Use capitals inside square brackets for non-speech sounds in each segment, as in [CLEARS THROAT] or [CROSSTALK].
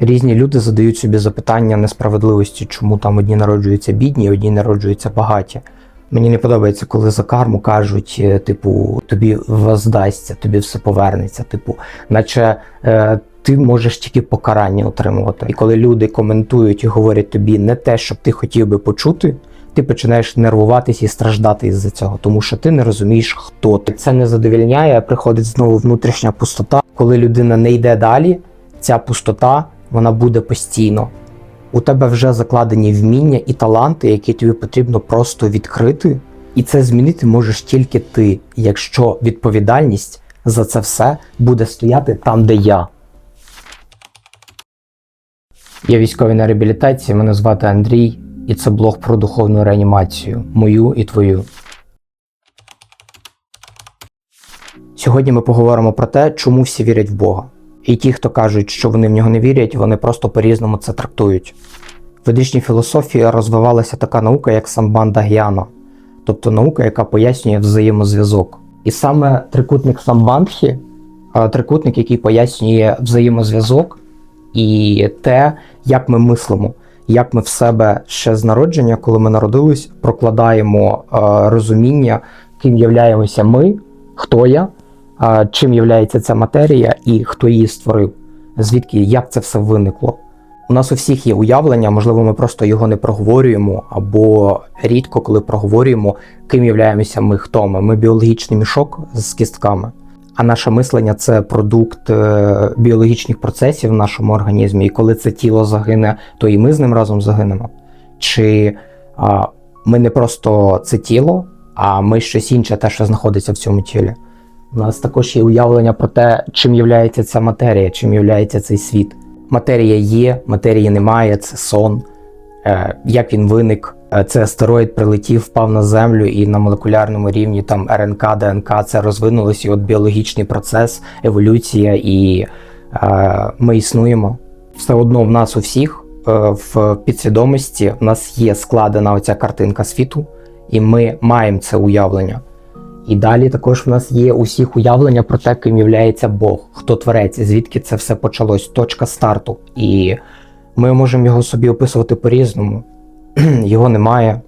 Різні люди задають собі запитання несправедливості, чому там одні народжуються бідні, одні народжуються багаті. Мені не подобається, коли за карму кажуть, е, типу, тобі воздасться, тобі все повернеться. Типу, наче е, ти можеш тільки покарання отримувати. І коли люди коментують і говорять тобі не те, що ти хотів би почути, ти починаєш нервуватись і страждати із-за цього, тому що ти не розумієш, хто ти. Це не задовільняє, приходить знову внутрішня пустота. Коли людина не йде далі, ця пустота вона буде постійно. У тебе вже закладені вміння і таланти, які тобі потрібно просто відкрити. І це змінити можеш тільки ти, якщо відповідальність за це все буде стояти там, де я. Я військовий на реабілітації, мене звати Андрій, і це блог про духовну реанімацію, мою і твою. Сьогодні ми поговоримо про те, чому всі вірять в Бога. І ті, хто кажуть, що вони в нього не вірять, вони просто по-різному це трактують. В ведичній філософії розвивалася така наука, як самбанда Гіана, тобто наука, яка пояснює взаємозв'язок. І саме трикутник самбандхі, трикутник, який пояснює взаємозв'язок і те, як ми мислимо, як ми в себе ще з народження, коли ми народились, прокладаємо е, розуміння, ким являємося ми, хто я, чим являється ця матерія і хто її створив, звідки як це все виникло. У нас у всіх є уявлення, можливо, ми просто його не проговорюємо, або рідко коли проговорюємо, ким являємося ми, хто ми. Ми біологічний мішок з кістками. А наше мислення це продукт е, біологічних процесів в нашому організмі. І коли це тіло загине, то і ми з ним разом загинемо. Чи а, ми не просто це тіло, а ми щось інше, те, що знаходиться в цьому тілі. У нас також є уявлення про те, чим є ця матерія, чим є цей світ. Матерія є, матерії немає, це сон. Е, як він виник? Е, Це астероїд прилетів, впав на землю, і на молекулярному рівні там РНК, ДНК це розвинулось, і от біологічний процес, еволюція, і е, ми існуємо. Все одно в нас у всіх е, в підсвідомості в нас є складена оця картинка світу, і ми маємо це уявлення. І далі також в нас є усіх уявлення про те, ким являється Бог, хто творець, звідки це все почалось, точка старту. І ми можемо його собі описувати по-різному. [CLEARS THROAT] Його немає,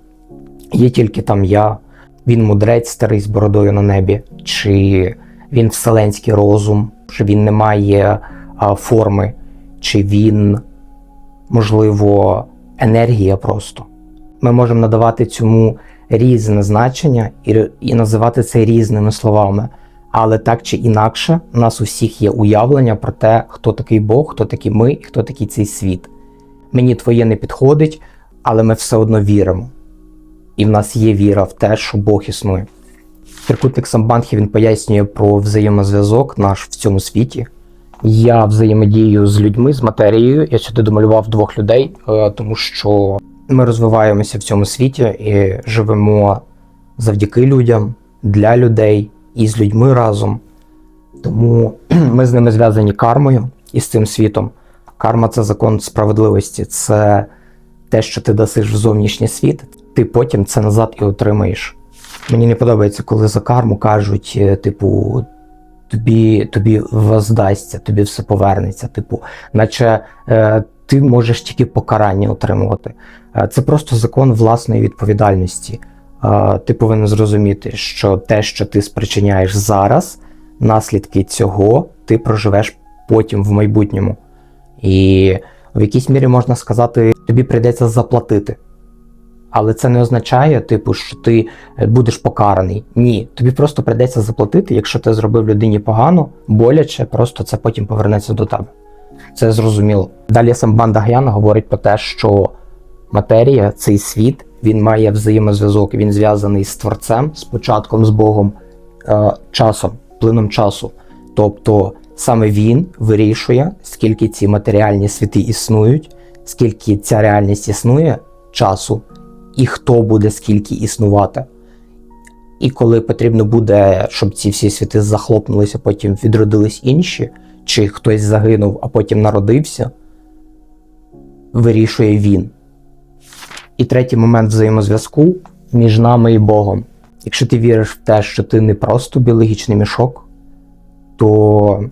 є тільки там я, він мудрець старий з бородою на небі, чи він вселенський розум, чи він не має а, форми, чи він, можливо, енергія просто. Ми можемо надавати цьому різне значення і, і називати це різними словами. Але так чи інакше, у нас у всіх є уявлення про те, хто такий Бог, хто такий ми і хто такий цей світ. Мені твоє не підходить, але ми все одно віримо. І в нас є віра в те, що Бог існує. Трикутник Самбанхі він пояснює про взаємозв'язок наш в цьому світі. Я взаємодію з людьми, з матерією. Я сюди домалював двох людей, е, тому що ми розвиваємося в цьому світі і живемо завдяки людям, для людей і з людьми разом. Тому [CLEARS THROAT] ми з ними зв'язані кармою і з цим світом. Карма це закон справедливості, це те, що ти дасиш в зовнішній світ, ти потім це назад і отримаєш. Мені не подобається, коли за карму кажуть, е, типу, тобі тобі воздасться, тобі все повернеться. Типу, наче е, ти можеш тільки покарання отримувати. Е, Це просто закон власної відповідальності. Е, Ти повинен зрозуміти, що те, що ти спричиняєш зараз, наслідки цього ти проживеш потім в майбутньому. І в якійсь мірі можна сказати, тобі прийдеться заплатити. Але це не означає, типу, що ти будеш покараний. Ні, тобі просто прийдеться заплатити, якщо ти зробив людині погано, боляче, просто це потім повернеться до тебе. Це зрозуміло. Далі сам Банда Гяна говорить про те, що матерія, цей світ, він має взаємозв'язок, він зв'язаний з творцем, з початком, з Богом, е, часом, плином часу. Тобто саме він вирішує, скільки ці матеріальні світи існують, скільки ця реальність існує часу, і хто буде скільки існувати. І коли потрібно буде, щоб ці всі світи захлопнулися, потім відродились інші, чи хтось загинув, а потім народився, вирішує він. І третій момент взаємозв'язку між нами і Богом. Якщо ти віриш в те, що ти не просто біологічний мішок, то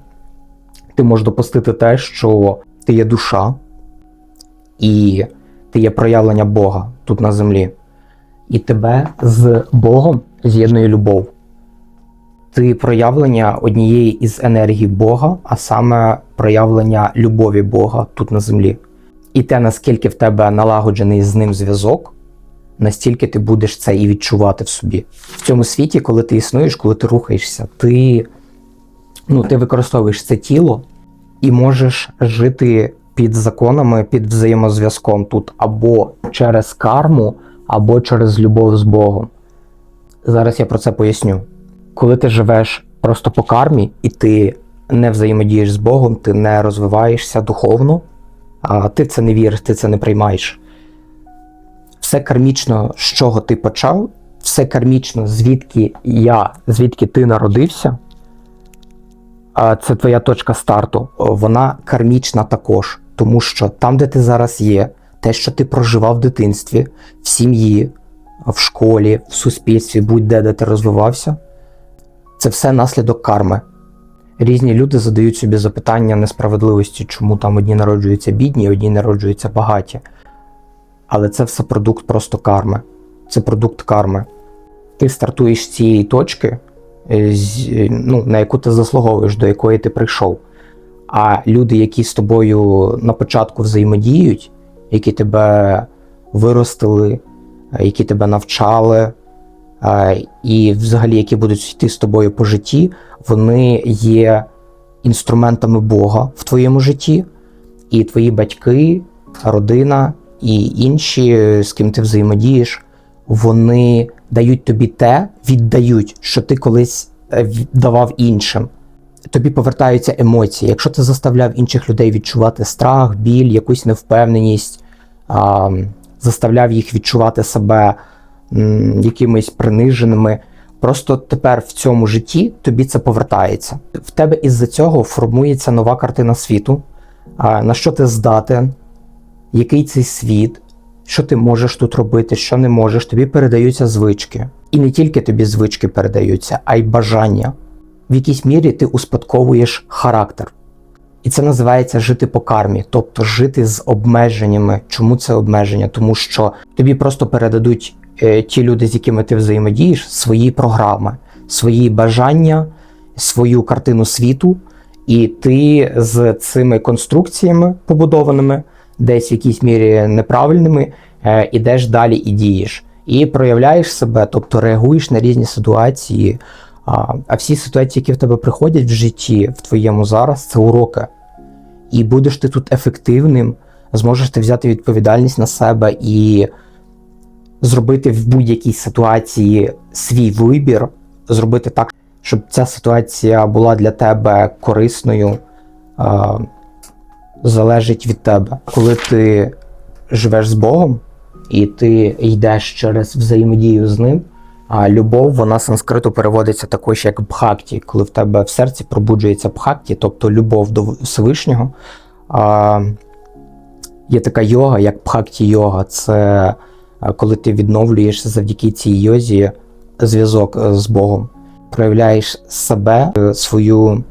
ти можеш допустити те, що ти є душа, і ти є проявлення Бога тут на землі. І тебе з Богом з'єднує любов. Ти проявлення однієї із енергій Бога, а саме проявлення любові Бога тут на землі. І те, наскільки в тебе налагоджений з ним зв'язок, настільки ти будеш це і відчувати в собі. В цьому світі, коли ти існуєш, коли ти рухаєшся, ти, ну, ти використовуєш це тіло і можеш жити під законами, під взаємозв'язком тут або через карму, або через любов з Богом. Зараз я про це поясню. Коли ти живеш просто по кармі, і ти не взаємодієш з Богом, ти не розвиваєшся духовно, а ти це не віриш, ти це не приймаєш. Все кармічно, з чого ти почав, все кармічно, звідки я, звідки ти народився, а це твоя точка старту, вона кармічна також. Тому що там, де ти зараз є, те, що ти проживав в дитинстві, в сім'ї, в школі, в суспільстві, будь-де де ти розвивався, це все наслідок карми. Різні люди задають собі запитання несправедливості, чому там одні народжуються бідні, одні народжуються багаті. Але це все продукт просто карми. Це продукт карми. Ти стартуєш з цієї точки, е, е, ну, на яку ти заслуговуєш, до якої ти прийшов. А люди, які з тобою на початку взаємодіють, які тебе виростили, е, які тебе навчали, і взагалі, які будуть йти з тобою по житті, вони є інструментами Бога в твоєму житті, і твої батьки, родина і інші, з ким ти взаємодієш, вони дають тобі те, віддають, що ти колись е, віддавав іншим. Тобі повертаються емоції. Якщо ти заставляв інших людей відчувати страх, біль, якусь невпевненість, а, заставляв їх відчувати себе якимись приниженими. Просто тепер в цьому житті тобі це повертається. В тебе із-за цього формується нова картина світу, на що ти здатен, який цей світ, що ти можеш тут робити, що не можеш. Тобі передаються звички. І не тільки тобі звички передаються, а й бажання. В якійсь мірі ти успадковуєш характер. І це називається жити по кармі, тобто жити з обмеженнями. Чому це обмеження? Тому що тобі просто передадуть ті люди, з якими ти взаємодієш, свої програми, свої бажання, свою картину світу, і ти з цими конструкціями побудованими, десь в якійсь мірі неправильними, е, ідеш далі і дієш. І проявляєш себе, тобто реагуєш на різні ситуації. А, а всі ситуації, які в тебе приходять в житті, в твоєму зараз, це уроки. І будеш ти тут ефективним, зможеш ти взяти відповідальність на себе і зробити в будь-якій ситуації свій вибір, зробити так, щоб ця ситуація була для тебе корисною, залежить від тебе. Коли ти живеш з Богом і ти йдеш через взаємодію з ним. А любов, вона санскриту переводиться також як бхакті, коли в тебе в серці пробуджується бхакті, тобто любов до Всевишнього. А, є така йога, як бхакті йога. Це коли ти відновлюєш завдяки цій йозі зв'язок е, з Богом, проявляєш себе, е, свою,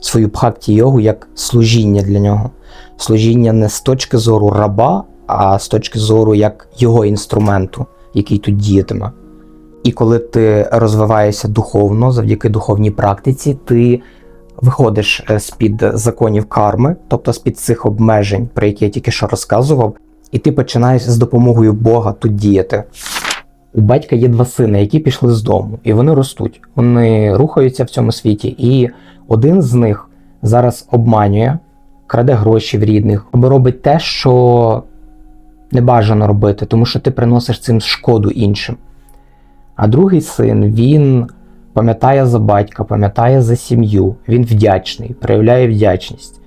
свою бхакті йогу як служіння для нього. Служіння не з точки зору раба, а з точки зору як його інструменту, який тут діятиме. І коли ти розвиваєшся духовно, завдяки духовній практиці, ти виходиш е, з-під законів карми, тобто з-під цих обмежень, про які я тільки що розказував, і ти починаєш з допомогою Бога тут діяти. У батька є два сини, які пішли з дому, і вони ростуть. Вони рухаються в цьому світі, і один з них зараз обманює, краде гроші в рідних, або робить те, що не бажано робити, тому що ти приносиш цим шкоду іншим. А другий син він пам'ятає за батька, пам'ятає за сім'ю, він вдячний, проявляє вдячність,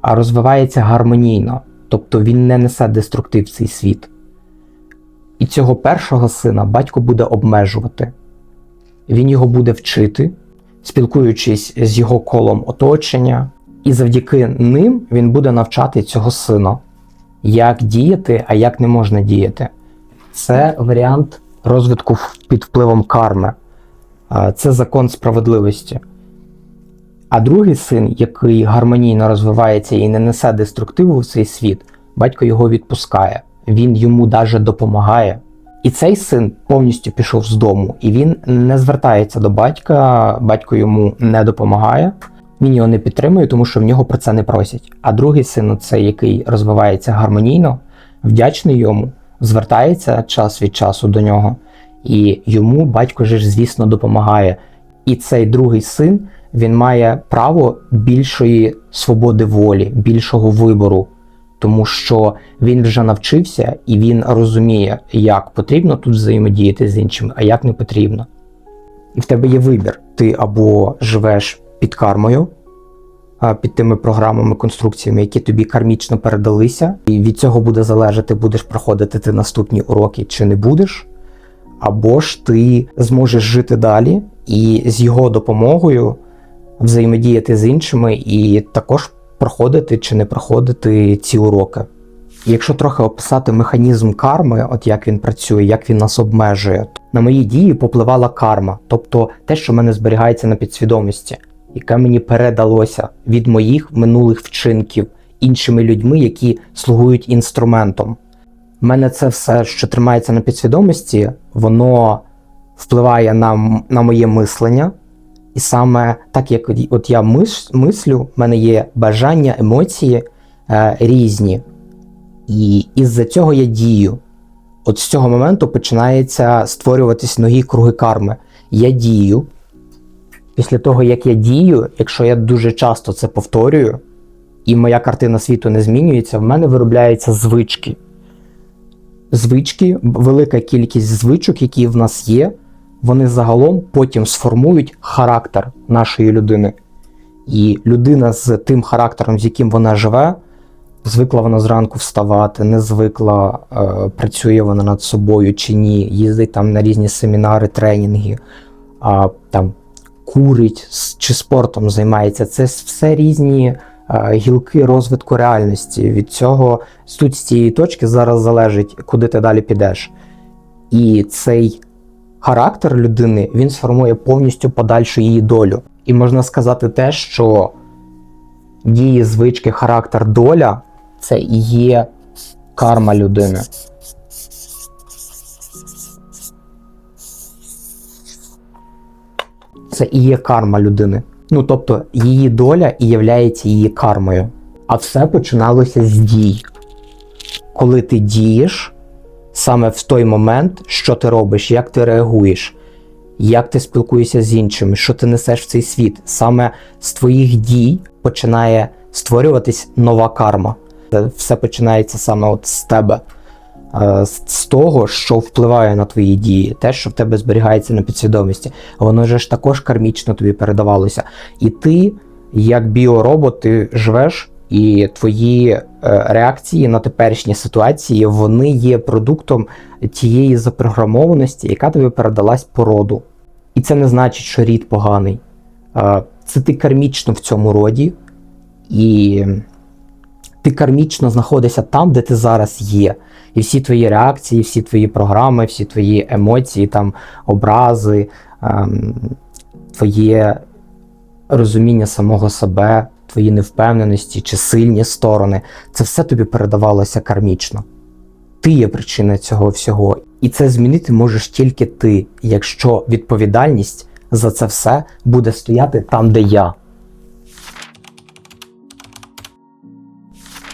а розвивається гармонійно, тобто він не несе деструктив в цей світ. І цього першого сина батько буде обмежувати, він його буде вчити, спілкуючись з його колом оточення, і завдяки ним він буде навчати цього сина, як діяти, а як не можна діяти. Це варіант розвитку під впливом карми. Це закон справедливості. А другий син, який гармонійно розвивається і не несе деструктиву в цей світ, батько його відпускає, він йому даже допомагає. І цей син повністю пішов з дому, і він не звертається до батька, батько йому не допомагає, він його не підтримує, тому що в нього про це не просять. А другий син, цей, який розвивається гармонійно, вдячний йому, звертається час від часу до нього, і йому батько ж, звісно, допомагає. І цей другий син він має право більшої свободи волі, більшого вибору, тому що він вже навчився і він розуміє, як потрібно тут взаємодіяти з іншими, а як не потрібно. І в тебе є вибір: ти або живеш під кармою, під тими програмами, конструкціями, які тобі кармічно передалися, і від цього буде залежати, будеш проходити ти наступні уроки чи не будеш. Або ж ти зможеш жити далі і з його допомогою взаємодіяти з іншими і також проходити чи не проходити ці уроки. Якщо трохи описати механізм карми, от як він працює, як він нас обмежує, на мої дії попливала карма, тобто те, що в мене зберігається на підсвідомості, яке мені передалося від моїх минулих вчинків іншими людьми, які слугують інструментом. У мене це все, що тримається на підсвідомості, воно впливає на, на моє мислення. І саме так, як от я мис, мислю, в мене є бажання, емоції е, різні. І із-за цього я дію. От з цього моменту починається створюватись нові круги карми. Я дію. Після того, як я дію, якщо я дуже часто це повторюю, і моя картина світу не змінюється, в мене виробляються звички. Звички, велика кількість звичок, які в нас є, вони загалом потім сформують характер нашої людини. І людина з тим характером, з яким вона живе, звикла вона зранку вставати, не звикла, е, працює вона над собою чи ні, їздить там на різні семінари, тренінги, а, там курить чи спортом займається. Це все різні е, гілки розвитку реальності. Від цього тут з цієї точки зараз залежить, куди ти далі підеш. І цей характер людини він сформує повністю подальшу її долю. І можна сказати те, що дії, звички, характер, доля це і є карма людини. Це і є карма людини. Ну тобто її доля і являється її кармою. А все починалося з дій. Коли ти дієш, саме в той момент, що ти робиш, як ти реагуєш, як ти спілкуєшся з іншими, що ти несеш в цей світ. Саме з твоїх дій починає створюватись нова карма. Це все починається саме от з тебе, Е, з- того, що впливає на твої дії, те, що в тебе зберігається на підсвідомості. Воно ж також кармічно тобі передавалося. І ти, як біоробот, ти живеш, і твої е, реакції на теперішні ситуації вони є продуктом тієї запрограмованості, яка тобі передалась по роду. І це не значить, що рід поганий. Е, Це ти кармічно в цьому роді, і ти кармічно знаходишся там, де ти зараз є. І всі твої реакції, всі твої програми, всі твої емоції, там, образи, ем, твоє розуміння самого себе, твої невпевненості чи сильні сторони, це все тобі передавалося кармічно. Ти є причина цього всього. І це змінити можеш тільки ти, якщо відповідальність за це все буде стояти там, де я.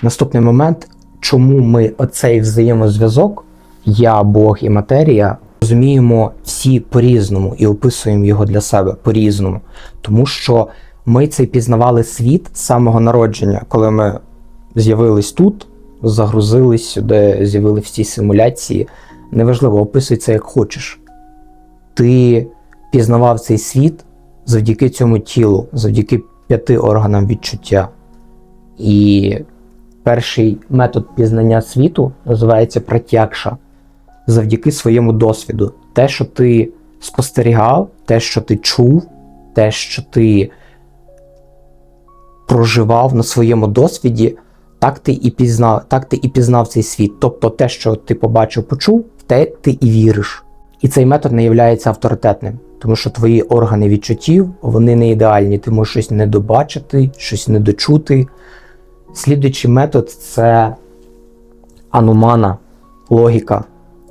Наступний момент, чому ми оцей взаємозв'язок, я, Бог і матерія, розуміємо всі по-різному і описуємо його для себе по-різному. Тому що ми цей пізнавали світ з самого народження, коли ми з'явились тут, загрузились сюди, з'явились в цій симуляції. Неважливо, описуй це як хочеш. Ти пізнавав цей світ завдяки цьому тілу, завдяки п'яти органам відчуття. І перший метод пізнання світу називається пратякша завдяки своєму досвіду. Те, що ти спостерігав, те, що ти чув, те, що ти проживав на своєму досвіді, так ти і пізнав, так ти і пізнав цей світ. Тобто те, що ти побачив, почув, в те ти і віриш. І цей метод не є авторитетним. Тому що твої органи відчуттів вони не ідеальні. Ти можеш щось не добачити, щось не дочути. Слідуючий метод це анумана, логіка.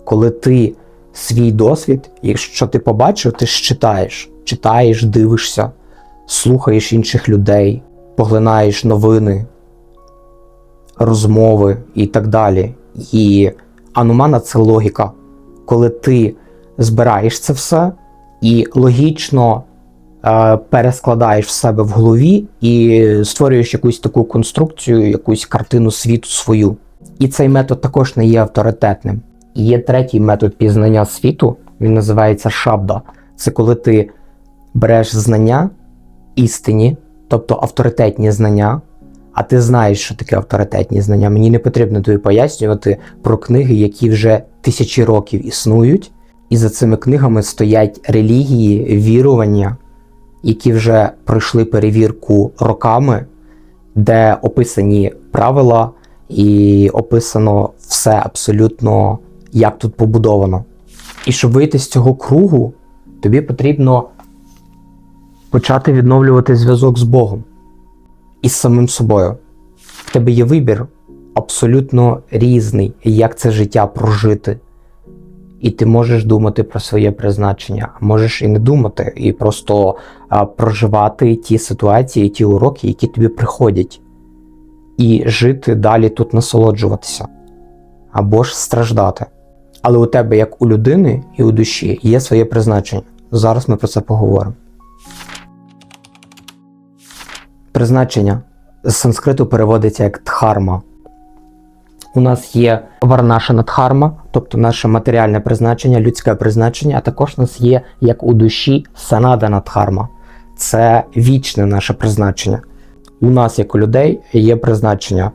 Коли ти свій досвід, якщо ти побачив, ти ж читаєш, читаєш, дивишся, слухаєш інших людей, поглинаєш новини, розмови і так далі. І анумана це логіка. Коли ти збираєш це все і логічно е, перескладаєш в себе в голові і створюєш якусь таку конструкцію, якусь картину світу свою. І цей метод також не є авторитетним. Є третій метод пізнання світу, він називається шабда. Це коли ти береш знання істині, тобто авторитетні знання, а ти знаєш, що таке авторитетні знання. Мені не потрібно тобі пояснювати про книги, які вже тисячі років існують, і за цими книгами стоять релігії, вірування, які вже пройшли перевірку роками, де описані правила і описано все абсолютно, як тут побудовано. І щоб вийти з цього кругу, тобі потрібно почати відновлювати зв'язок з Богом і з самим собою. В тебе є вибір абсолютно різний, як це життя прожити. І ти можеш думати про своє призначення, а можеш і не думати, і просто а, проживати ті ситуації, ті уроки, які тобі приходять, і жити далі тут насолоджуватися, або ж страждати. Але у тебе, як у людини і у душі, є своє призначення. Зараз ми про це поговоримо. Призначення з санскриту переводиться як дхарма. У нас є варнашана дхарма, тобто наше матеріальне призначення, людське призначення, а також у нас є, як у душі, санадана дхарма. Це вічне наше призначення. У нас, як у людей, є призначення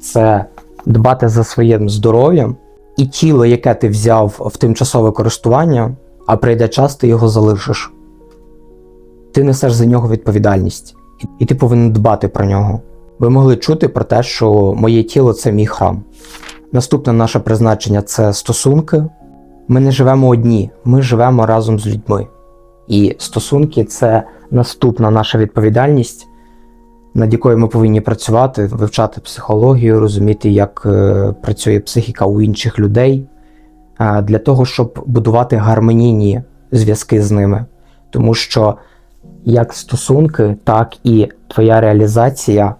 це дбати за своїм здоров'ям і тіло, яке ти взяв в тимчасове користування, а прийде час, ти його залишиш. Ти несеш за нього відповідальність, і- ти повинен дбати про нього. Ви могли чути про те, що моє тіло це мій храм. Наступне наше призначення це стосунки. Ми не живемо одні, ми живемо разом з людьми. І стосунки це наступна наша відповідальність, над якою ми повинні працювати, вивчати психологію, розуміти, як е, працює психіка у інших людей, е, для того, щоб будувати гармонійні зв'язки з ними. Тому що як стосунки, так і твоя реалізація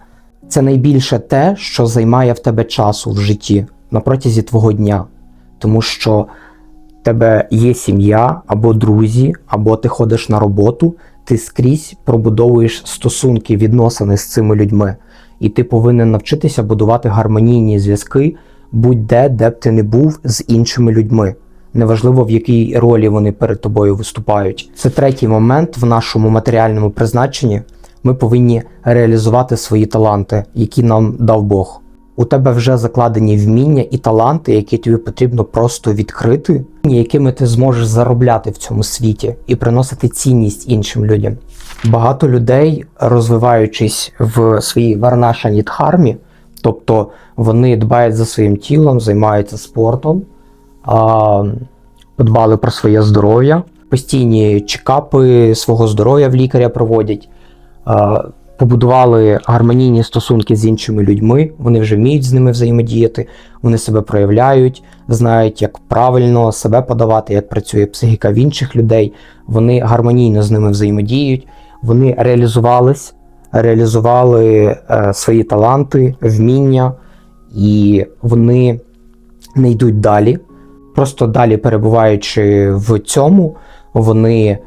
це найбільше те, що займає в тебе часу в житті на протязі твого дня. Тому що в тебе є сім'я або друзі, або ти ходиш на роботу, ти скрізь пробудовуєш стосунки, відносини з цими людьми. І ти повинен навчитися будувати гармонійні зв'язки будь-де, де б ти не був з іншими людьми. Неважливо в якій ролі вони перед тобою виступають. Це третій момент в нашому матеріальному призначенні. Ми повинні реалізувати свої таланти, які нам дав Бог. У тебе вже закладені вміння і таланти, які тобі потрібно просто відкрити, якими ти зможеш заробляти в цьому світі і приносити цінність іншим людям. Багато людей, розвиваючись в своїй варнашаній дхармі, тобто вони дбають за своїм тілом, займаються спортом, подбали про своє здоров'я, постійні чекапи свого здоров'я в лікаря проводять. Побудували гармонійні стосунки з іншими людьми, вони вже вміють з ними взаємодіяти, вони себе проявляють, знають, як правильно себе подавати, як працює психіка в інших людей. Вони гармонійно з ними взаємодіють, вони реалізувались, реалізували е, свої таланти, вміння, і вони не йдуть далі. Просто далі перебуваючи в цьому, вони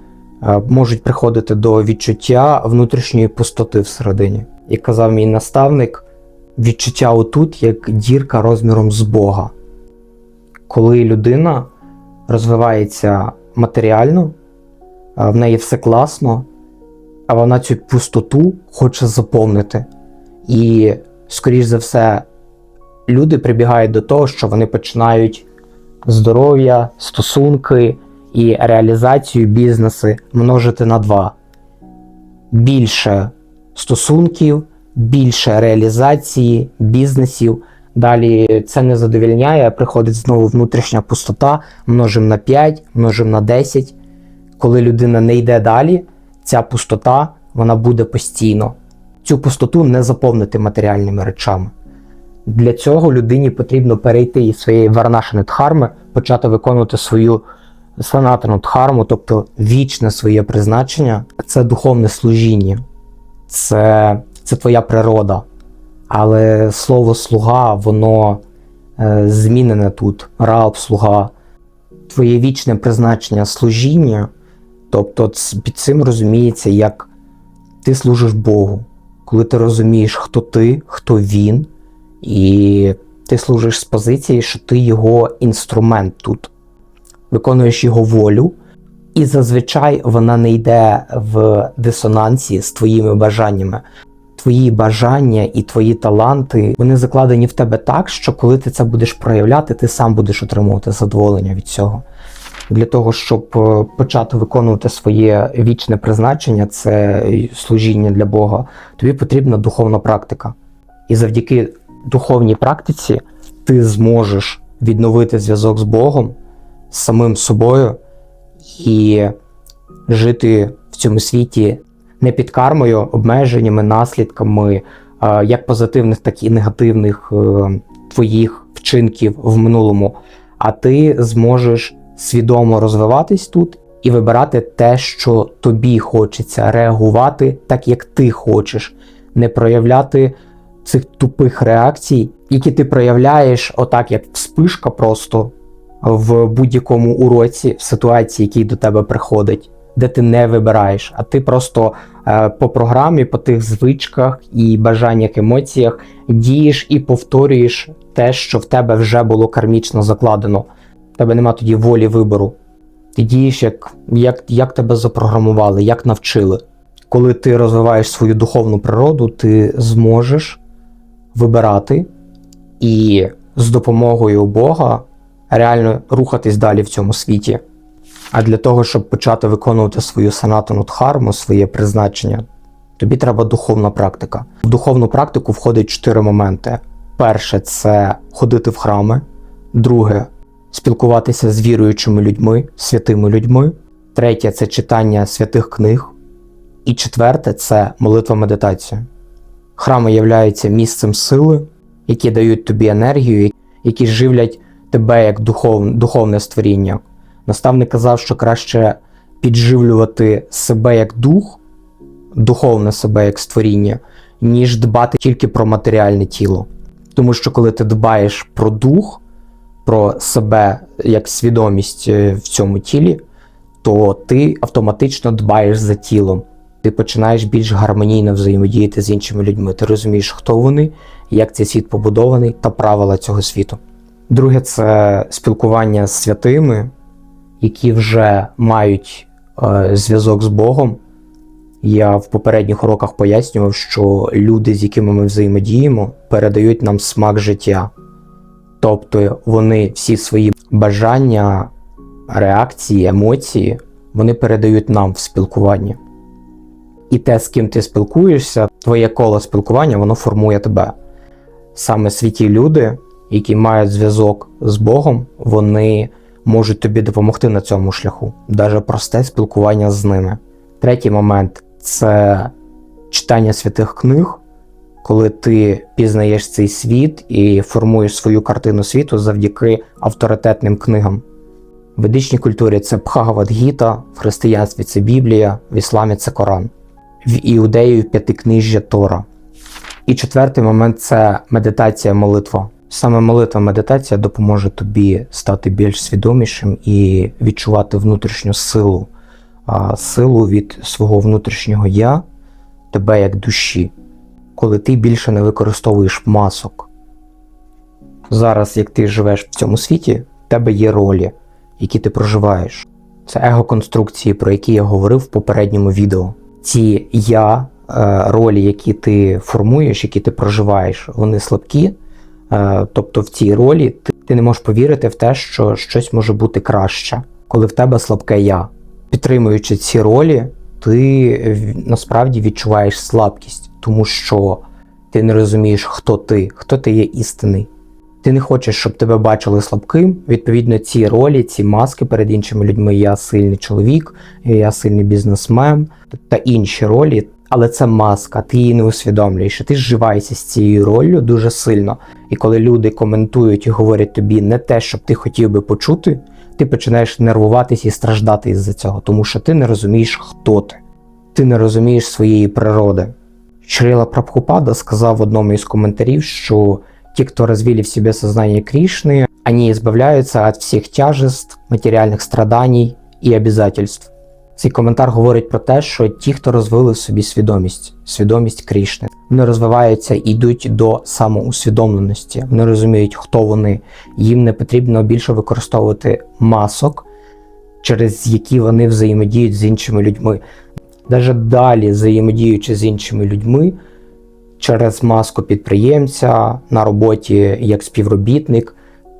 е, можуть приходити до відчуття внутрішньої пустоти всередині. Як казав мій наставник, відчуття отут як дірка розміром з Бога. Коли людина розвивається матеріально, е, в неї все класно, а вона цю пустоту хоче заповнити. І, скоріш за все, люди прибігають до того, що вони починають здоров'я, стосунки і реалізацію бізнеси множити на два. Більше стосунків, більше реалізації бізнесів. Далі це не задовільняє, приходить знову внутрішня пустота, множимо на 5, множимо на 10. Коли людина не йде далі, ця пустота вона буде постійно. Цю пустоту не заповнити матеріальними речами. Для цього людині потрібно перейти із своєї варнашини дхарми, почати виконувати свою санатану дхарму, тобто вічне своє призначення. Це духовне служіння, це, це твоя природа. Але слово слуга, воно е, змінене тут. Раб, слуга. Твоє вічне призначення служіння, тобто під цим розуміється, як ти служиш Богу, коли ти розумієш, хто ти, хто він, і ти служиш з позиції, що ти його інструмент тут, виконуєш його волю, і зазвичай вона не йде в дисонансі з твоїми бажаннями. Твої бажання і твої таланти вони закладені в тебе так, що коли ти це будеш проявляти, ти сам будеш отримувати задоволення від цього. Для того, щоб е, почати виконувати своє вічне призначення, це служіння для Бога, тобі потрібна духовна практика. І завдяки духовній практиці ти зможеш відновити зв'язок з Богом, з самим собою і жити в цьому світі не під кармою, обмеженнями, наслідками е, як позитивних, так і негативних е, твоїх вчинків в минулому, а ти зможеш свідомо розвиватись тут і вибирати те, що тобі хочеться, реагувати так, як ти хочеш, не проявляти цих тупих реакцій, які ти проявляєш, отак, як вспишка просто в будь-якому уроці, в ситуації, який до тебе приходить, де ти не вибираєш, а ти просто е, по програмі, по тих звичках і бажаннях, емоціях дієш і повторюєш те, що в тебе вже було кармічно закладено. В тебе нема тоді волі вибору. Ти дієш, як, як, як тебе запрограмували, як навчили. Коли ти розвиваєш свою духовну природу, ти зможеш вибирати і з допомогою Бога реально рухатись далі в цьому світі. А для того, щоб почати виконувати свою санатану дхарму, своє призначення, тобі треба духовна практика. В духовну практику входить чотири моменти: перше це ходити в храми, друге спілкуватися з віруючими людьми, святими людьми, третє це читання святих книг, і четверте це молитва медитація. Храми являються місцем сили, які дають тобі енергію, які живлять тебе як духов, духовне створіння. Наставник казав, що краще підживлювати себе як дух, духовне себе як створіння, ніж дбати тільки про матеріальне тіло. Тому що коли ти дбаєш про дух, про себе як свідомість е, в цьому тілі, то ти автоматично дбаєш за тілом. Ти починаєш більш гармонійно взаємодіяти з іншими людьми. Ти розумієш, хто вони, як цей світ побудований та правила цього світу. Друге, це спілкування з святими, які вже мають е, зв'язок з Богом. Я в попередніх уроках пояснював, що люди, з якими ми взаємодіємо, передають нам смак життя. Тобто вони всі свої бажання, реакції, емоції, вони передають нам в спілкуванні. І те, з ким ти спілкуєшся, твоє коло спілкування, воно формує тебе. Саме святі люди, які мають зв'язок з Богом, вони можуть тобі допомогти на цьому шляху, навіть просте спілкування з ними. Третій момент це читання святих книг, коли ти пізнаєш цей світ і формуєш свою картину світу завдяки авторитетним книгам. В ведичній культурі це Бхагавадгіта, в християнстві це Біблія, в ісламі це Коран, в іудеї в п'ятикнижжя Тора. І четвертий момент це медитація, молитва. Саме молитва медитація допоможе тобі стати більш свідомішим і відчувати внутрішню силу, силу від свого внутрішнього я, тебе як душі, коли ти більше не використовуєш масок. Зараз, як ти живеш в цьому світі, в тебе є ролі, які ти проживаєш. Це его-конструкції, про які я говорив в попередньому відео. Ці я, е, ролі, які ти формуєш, які ти проживаєш, вони слабкі. Е, Тобто в цій ролі ти, ти не можеш повірити в те, що щось може бути краще, коли в тебе слабке я. Підтримуючи ці ролі, ти насправді відчуваєш слабкість, тому що ти не розумієш, хто ти, хто ти є істинний. Ти не хочеш, щоб тебе бачили слабким. Відповідно, ці ролі, ці маски перед іншими людьми. Я сильний чоловік, я сильний бізнесмен та інші ролі. Але це маска, ти її не усвідомлюєш. Ти зживаєшся з цією роллю дуже сильно. І коли люди коментують і говорять тобі не те, що ти хотів би почути, ти починаєш нервуватись і страждати із-за цього, тому що ти не розумієш, хто ти. Ти не розумієш своєї природи. Шрила Прабхупада сказав в одному із коментарів, що ті, кто развили в себе сознание Кришны, они избавляются от всіх тяжест, матеріальних страданий і обязательств. Цей коментар говорить про те, що ті, хто розвили в собі свідомість, свідомість Крішни, вони розвиваються і йдуть до самоусвідомленості. Вони розуміють, хто вони. Їм не потрібно більше використовувати масок, через які вони взаємодіють з іншими людьми. Навіть далі взаємодіючи з іншими людьми, через маску підприємця на роботі як співробітник,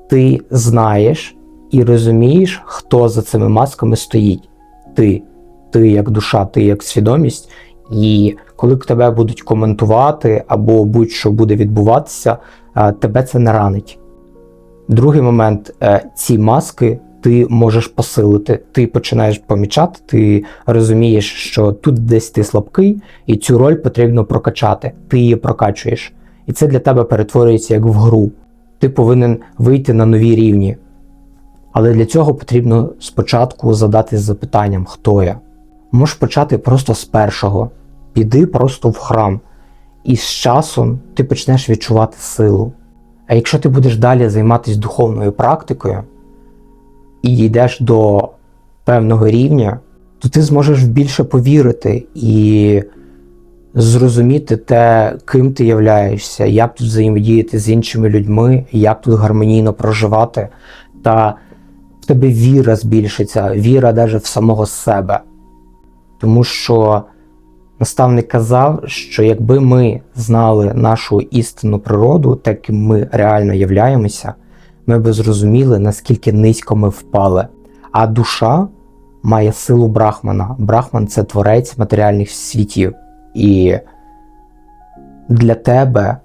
ти знаєш і розумієш, хто за цими масками стоїть. Ти, ти як душа, ти як свідомість. І коли тебе будуть коментувати або будь-що буде відбуватися, е, тебе це не ранить. Другий момент, е, ці маски ти можеш посилити. Ти починаєш помічати, ти розумієш, що тут десь ти слабкий, і цю роль потрібно прокачати. Ти її прокачуєш. І це для тебе перетворюється як в гру. Ти повинен вийти на нові рівні. Але для цього потрібно спочатку задатись запитанням, хто я. Можеш почати просто з першого. Піди просто в храм. І з часом ти почнеш відчувати силу. А якщо ти будеш далі займатися духовною практикою і йдеш до певного рівня, то ти зможеш більше повірити і зрозуміти те, ким ти являєшся, як тут взаємодіяти з іншими людьми, як тут гармонійно проживати. Та в тебе віра збільшиться, віра навіть в самого себе. Тому що наставник казав, що якби ми знали нашу істинну природу, так як ми реально являємося, ми б зрозуміли, наскільки низько ми впали. А душа має силу Брахмана. Брахман це творець матеріальних світів. І для тебе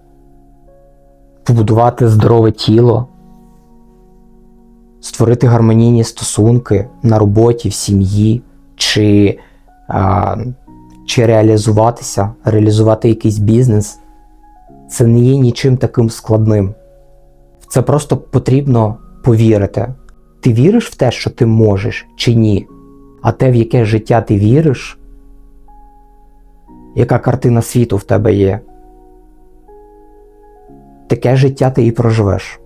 побудувати здорове тіло, створити гармонійні стосунки на роботі, в сім'ї, чи, а, чи реалізуватися, реалізувати якийсь бізнес, це не є нічим таким складним. Це просто потрібно повірити. Ти віриш в те, що ти можеш, чи ні? А те, в яке життя ти віриш, яка картина світу в тебе є, таке життя ти і проживеш.